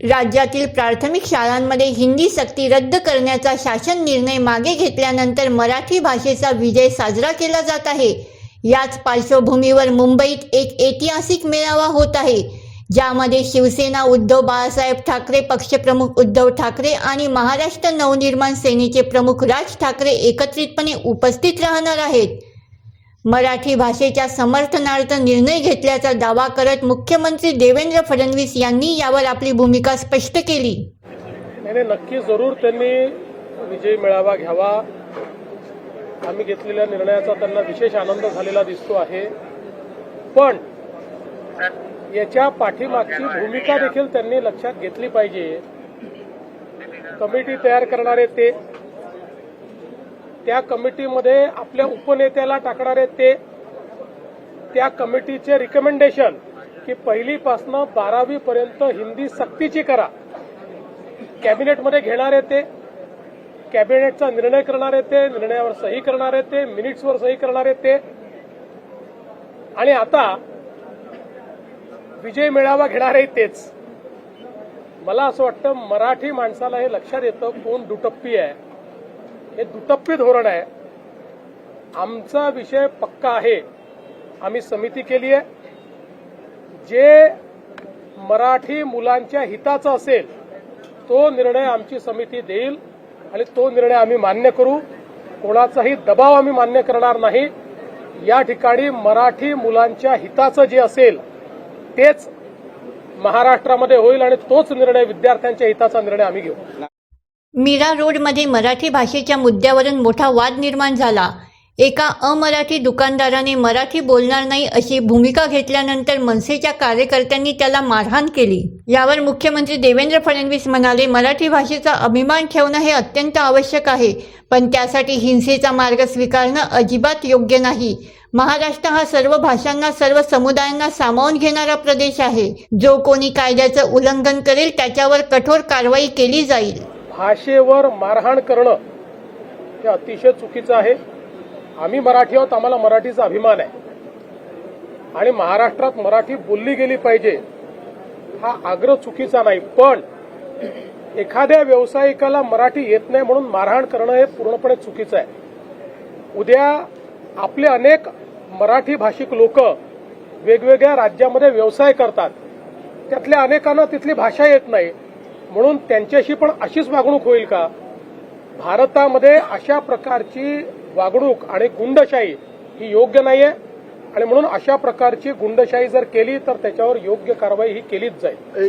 राज्यातील प्राथमिक शाळांमध्ये हिंदी सक्ती रद्द करण्याचा शासन निर्णय मागे घेतल्यानंतर मराठी भाषेचा विजय साजरा केला जात आहे. याच पार्श्वभूमीवर मुंबईत एक ऐतिहासिक मेळावा होत आहे ज्यामध्ये शिवसेना उद्धव बाळासाहेब ठाकरे पक्षप्रमुख उद्धव ठाकरे आणि महाराष्ट्र नवनिर्माण सेनेचे प्रमुख राज ठाकरे एकत्रितपणे उपस्थित राहणार आहेत. मराठी भाषेच्या समर्थनार्थ निर्णय घेतल्याचा दावा करत मुख्यमंत्री देवेंद्र फडणवीस यांनी यावर आपली भूमिका स्पष्ट केली. नाही नक्की जरूर त्यांनी विजय मेळावा घ्यावा. आम्ही घेतलेल्या निर्णयाचा त्यांना विशेष आनंद झालेला दिसतो आहे. पण याच्या पाठीमागची भूमिका देखील त्यांनी लक्षात घेतली पाहिजे. कमिटी तयार करणारे ते त्या कमिटीमध्ये आपल्या उपनेत्याला टाकणारे ते. त्या कमिटीचे रिकमेंडेशन की पहिलीपासनं बारावी पर्यंत हिंदी सक्तीची करा. कॅबिनेटमध्ये घेणारे ते. कॅबिनेटचा निर्णय करणारे ते. निर्णयावर सही करणारे ते. मिनिट्सवर सही करणारे ते. आणि आता विजय मेळावा घेणारे तेच. मला असं वाटतं मराठी माणसाला हे लक्षात येतं कोण दुटप्पी आहे. हे दुटप्पी धोरण आहे. आमचा विषय पक्का आहे. आम्ही समिती केली आहे. जे मराठी मुलांच्या हिताचा असेल तो निर्णय आमची समिती देईल आणि तो निर्णय आम्ही मान्य करू. कोणाचाही दबाव आम्ही मान्य करणार नाही. या ठिकाणी मराठी मुलांच्या हिताचं जे असेल तेच महाराष्ट्रामध्ये होईल आणि तोच निर्णय विद्यार्थ्यांच्या हिताचा निर्णय आम्ही घेऊ. मीरा रोडमध्ये मराठी भाषेच्या मुद्द्यावरून मोठा वाद निर्माण झाला. एका अमराठी दुकानदाराने मराठी बोलणार नाही अशी भूमिका घेतल्यानंतर मनसेच्या कार्यकर्त्यांनी त्याला मारहाण केली. यावर मुख्यमंत्री देवेंद्र फडणवीस म्हणाले मराठी भाषेचा अभिमान ठेवणं हे अत्यंत आवश्यक आहे पण त्यासाठी हिंसेचा मार्ग स्वीकारणं अजिबात योग्य नाही. महाराष्ट्र हा सर्व भाषांना सर्व समुदायांना सामावून घेणारा प्रदेश आहे. जो कोणी कायद्याचं उल्लंघन करेल त्याच्यावर कठोर कारवाई केली जाईल. भाषेवर मारहाण करणं हे अतिशय चुकीचं आहे. आम्ही मराठी आहोत आम्हाला मराठीचा अभिमान आहे. आणि महाराष्ट्रात मराठी बोलली गेली पाहिजे हा आग्रह चुकीचा नाही. पण एखाद्या व्यावसायिकाला मराठी येत नाही म्हणून मारहाण करणं हे पूर्णपणे चुकीचं आहे. उद्या आपले अनेक मराठी भाषिक लोक वेगवेगळ्या राज्यामध्ये व्यवसाय करतात. त्यातल्या अनेकांना तिथली भाषा येत नाही. म्हणून त्यांच्याशी पण अशीच वागणूक होईल का? भारतामध्ये अशा प्रकारची वागणूक आणि गुंडशाही ही योग्य नाहीये. आणि म्हणून अशा प्रकारची गुंडशाही जर केली तर त्याच्यावर योग्य कारवाई ही केलीच जाईल.